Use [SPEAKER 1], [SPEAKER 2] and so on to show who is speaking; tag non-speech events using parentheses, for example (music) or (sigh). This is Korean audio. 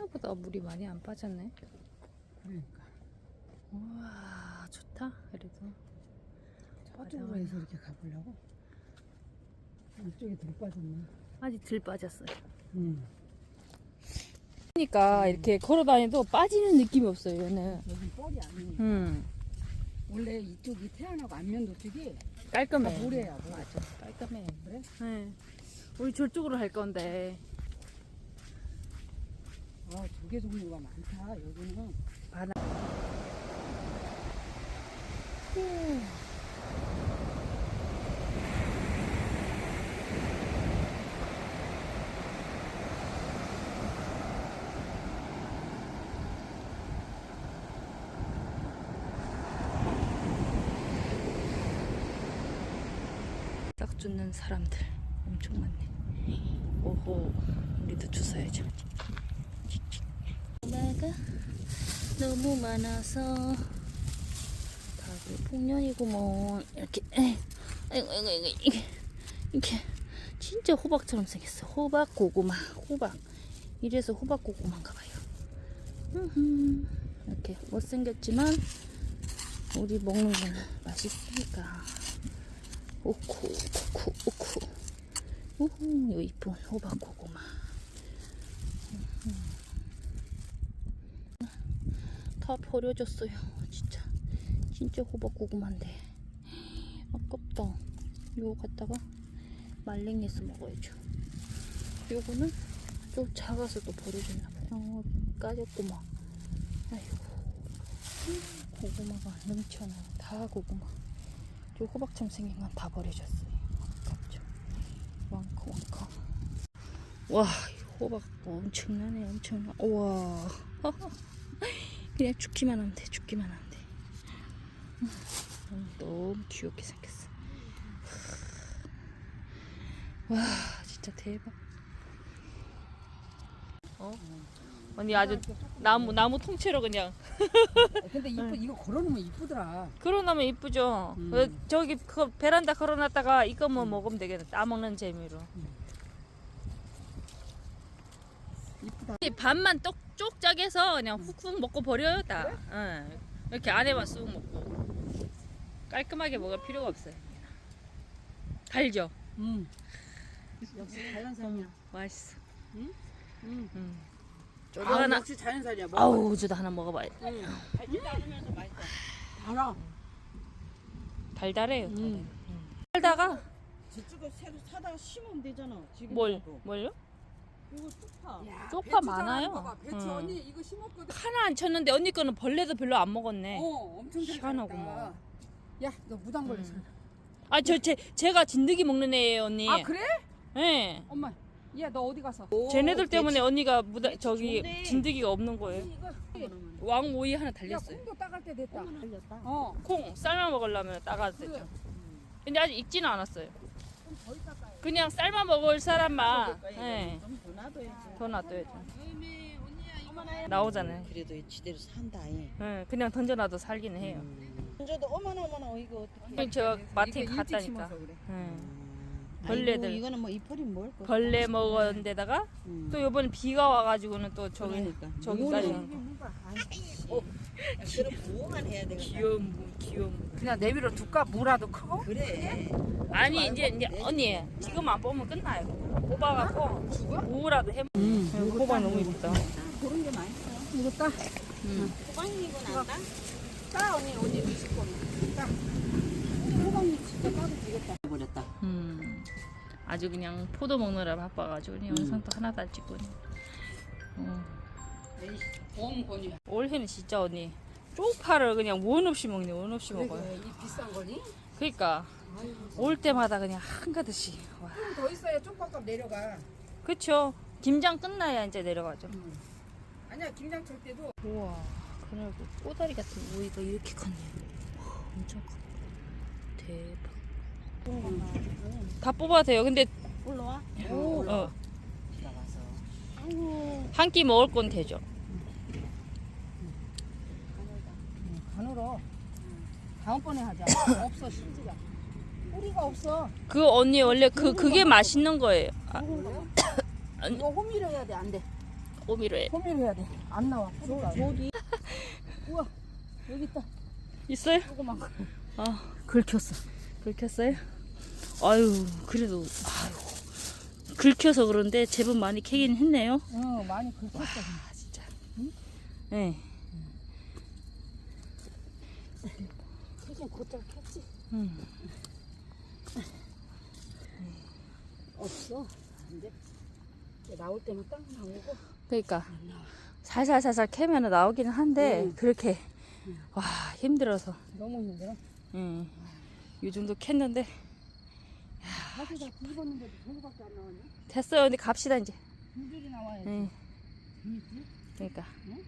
[SPEAKER 1] 생각보다 물이 많이 안 빠졌네.
[SPEAKER 2] 그러니까
[SPEAKER 1] 우와 좋다. 그래도
[SPEAKER 2] 저쪽으로 해서 이렇게 가보려고 이쪽이 덜 빠졌네
[SPEAKER 1] 아직 덜 빠졌어요.
[SPEAKER 2] 응.
[SPEAKER 1] 그러니까 이렇게 걸어 다니도 빠지는 느낌이 없어요. 얘는.
[SPEAKER 2] 여기 뻘이 아니에요
[SPEAKER 1] 음
[SPEAKER 2] 원래 이쪽이 태안하고 안면도 쪽이 다
[SPEAKER 1] 깔끔해.
[SPEAKER 2] 모래야 뭐.
[SPEAKER 1] 맞아. 깔끔해.
[SPEAKER 2] 그래?
[SPEAKER 1] 네. 우리 저쪽으로 할 건데
[SPEAKER 2] 아 조개 종류가 많다 여기는
[SPEAKER 1] 바나. 딱 주는 사람들 엄청 많네. 오호, 우리도 주워야죠. 내가 너무 많아서 다들 풍년이구먼 이렇게 아이고 아이고 아이고 이게 진짜 호박처럼 생겼어. 호박 고구마 호박. 이래서 호박 고구마인가 봐요. 이렇게 못생겼지만 우리 먹는 거는 맛있으니까. 오쿠 오쿠 오쿠 우후 요 이쁜 호박 고구마 다 버려졌어요. 진짜 진짜 호박 고구마인데 아깝다. 이거 갖다가 말랭이에서 먹어야죠. 요거는 좀 작아서 또 버려졌나 봐요. 어, 까졌구만. 아이고 고구마가 넘쳐나. 다 고구마. 저 호박처럼 생긴 건 다 버려졌어요. 아깝죠. 많고 많고. 와, 이 호박 엄청나네, 엄청나. 우와. (laughs) 그냥 죽기만 하면 돼, 죽기만 하면 돼. 음, 너무 귀엽게 생겼어. 와, 진짜 대박. 어? 언니 아주 나무 나무 통째로 그냥
[SPEAKER 2] 근데 이쁘 이거 걸어놓으면 이쁘더라
[SPEAKER 1] 걸어놓으면 이쁘죠.
[SPEAKER 2] 음.
[SPEAKER 1] 그 저기 그 베란다 걸어놨다가 이거 뭐 먹으면 되겠네. 따먹는 재미로.
[SPEAKER 2] 이쁘다
[SPEAKER 1] 이 반만 똑 쪽짝해서 그냥 훅훅 먹고 버려요 다. 응. 이렇게 안에만 쑥 먹고 깔끔하게 먹을 필요가 없어요. 달죠.
[SPEAKER 2] 응 역시 자연산이야
[SPEAKER 1] 맛있어.
[SPEAKER 2] 응?
[SPEAKER 1] 응. 저도
[SPEAKER 2] 아,
[SPEAKER 1] 하나.
[SPEAKER 2] 역시 자연산이야 먹어.
[SPEAKER 1] 아우 저도 하나 먹어봐요.
[SPEAKER 2] 응. 달지도 않으면서 맛있어 알아
[SPEAKER 1] 달달해요.
[SPEAKER 2] 음.
[SPEAKER 1] 살다가
[SPEAKER 2] 저쪽에 새로 사다가 심으면 되잖아 지금
[SPEAKER 1] 뭘 뭘요?
[SPEAKER 2] 이거 쪽파
[SPEAKER 1] 쪽파 많아요.
[SPEAKER 2] 배추
[SPEAKER 1] 응.
[SPEAKER 2] 언니 이거 심었거든
[SPEAKER 1] 하나 안 쳤는데 언니 거는 벌레도 별로 안 먹었네.
[SPEAKER 2] 어 엄청 잘
[SPEAKER 1] 희한하구만.
[SPEAKER 2] 자랐다. 야, 너 무당벌레
[SPEAKER 1] 음.
[SPEAKER 2] 음.
[SPEAKER 1] 아저 제 제가 진드기 먹는 애예요 언니.
[SPEAKER 2] 아 그래?
[SPEAKER 1] 예.
[SPEAKER 2] 엄마, 야 너 어디 가서?
[SPEAKER 1] 쟤네들 때문에 언니가 무다 저기
[SPEAKER 2] 좋네.
[SPEAKER 1] 진드기가 없는 거예요.
[SPEAKER 2] 이거
[SPEAKER 1] 왕 오이 하나
[SPEAKER 2] 야
[SPEAKER 1] 달렸어요.
[SPEAKER 2] 콩도 따갈 때 됐다.
[SPEAKER 3] 달렸다.
[SPEAKER 2] 어,
[SPEAKER 1] 콩 삶아 먹으려면
[SPEAKER 2] 그래.
[SPEAKER 1] 되죠. 근데 아직 익지는 않았어요.
[SPEAKER 2] 좀더 이따 따요.
[SPEAKER 1] 그냥 삶아 먹을 사람만 예.
[SPEAKER 3] 좀더 놔둬야지.
[SPEAKER 1] 더 놔둬야죠. 나오잖아요.
[SPEAKER 3] 그래도 지대로 산다. 예.
[SPEAKER 1] 예. 그냥 던져놔도 살기는 해요.
[SPEAKER 3] 저도 어머나 어머나 이거 어떻게?
[SPEAKER 1] 제가 마트에 갔다니까. 예. 벌레들.
[SPEAKER 3] 이거는 뭐 이풀이 뭘 거?
[SPEAKER 1] 벌레 먹은 데다가
[SPEAKER 3] 음.
[SPEAKER 1] 또 요번에 비가 와가지고는 또 저기
[SPEAKER 3] 그러니까.
[SPEAKER 1] 저기까지 간 거.
[SPEAKER 3] 그럼 뭐만 해야 되겠다.
[SPEAKER 1] 귀여운 무, 귀여운 무.
[SPEAKER 2] 그냥 내비로 두까 무라도 크고.
[SPEAKER 3] 그래.
[SPEAKER 1] 아니 이제 이제 언니 지금 안 뽑으면 끝나요. 뽑아갖고 무라도 해.
[SPEAKER 2] 응.
[SPEAKER 1] 호박 너무 이쁘다.
[SPEAKER 3] 그런 게 많있어.
[SPEAKER 2] 이거 따.
[SPEAKER 3] 호박잎은 안 따?
[SPEAKER 2] 따 언니 언니 드실 거면 따. 호박잎 진짜 따도 되겠다.
[SPEAKER 3] 버렸다.
[SPEAKER 1] 음, 아주 그냥 포도 먹느라 바빠가지고 그냥 영상도 하나도 안 찍고. 그냥. 어.
[SPEAKER 2] 에이씨, 보험 권유.
[SPEAKER 1] 올해는 진짜 언니 쪽파를 그냥 원 없이 먹네 원 없이 먹어요.
[SPEAKER 2] 이 비싼 거니?
[SPEAKER 1] 그러니까 올 때마다 그냥 한 가득씩. 와.
[SPEAKER 2] 좀 더 있어야 쪽밥값 내려가.
[SPEAKER 1] 그쵸. 김장 끝나야 이제 내려가죠.
[SPEAKER 2] 아니야 김장 철 때도
[SPEAKER 1] 우와. 그리고 꼬다리 같은 오이가 이렇게 컸네요. 와, 엄청 커. 대박. 다 뽑아도 돼요. 근데
[SPEAKER 3] 올라와.
[SPEAKER 2] 오.
[SPEAKER 1] 어,
[SPEAKER 3] 비가 와서.
[SPEAKER 1] 한 끼 먹을 건 되죠.
[SPEAKER 2] 가늘어. 다음번에 하자. 없어 실지가. 뿌리가 없어.
[SPEAKER 1] 그 언니 원래 그 그게 맛있는 거예요. 아, (coughs)
[SPEAKER 2] 이거 호밀 해야 돼, 안 돼.
[SPEAKER 1] 호미로 해.
[SPEAKER 2] 호미를 해야 돼. 안 나와. 뿌리가.
[SPEAKER 3] 저기
[SPEAKER 2] 우와 여기 있다.
[SPEAKER 1] 있어요?
[SPEAKER 2] 조그만 거.
[SPEAKER 1] 아,
[SPEAKER 2] 긁혔어.
[SPEAKER 1] 긁혔어요? 아유, 그래도 아유. 긁혀서 그런데 제법 많이 캐긴 했네요.
[SPEAKER 2] 어 많이 긁혔어.
[SPEAKER 1] 아, 진짜. 네.
[SPEAKER 2] 크긴 곧잘 켰지.
[SPEAKER 1] 음.
[SPEAKER 2] 없어. 안 돼. 이제 나올 때는 딱 나오고
[SPEAKER 1] 그러니까. 살살살살 캐면 나오기는 한데
[SPEAKER 2] 음.
[SPEAKER 1] 그렇게 와 힘들어서
[SPEAKER 2] 너무 힘들어.
[SPEAKER 1] 음. 이 정도 캤는데
[SPEAKER 2] 사실 안 나왔네.
[SPEAKER 1] 됐어요. 근데 갑시다 이제.
[SPEAKER 2] 두 줄이 나와야지.
[SPEAKER 1] 음.
[SPEAKER 2] 재밌지?
[SPEAKER 1] 그러니까
[SPEAKER 2] 안 그래?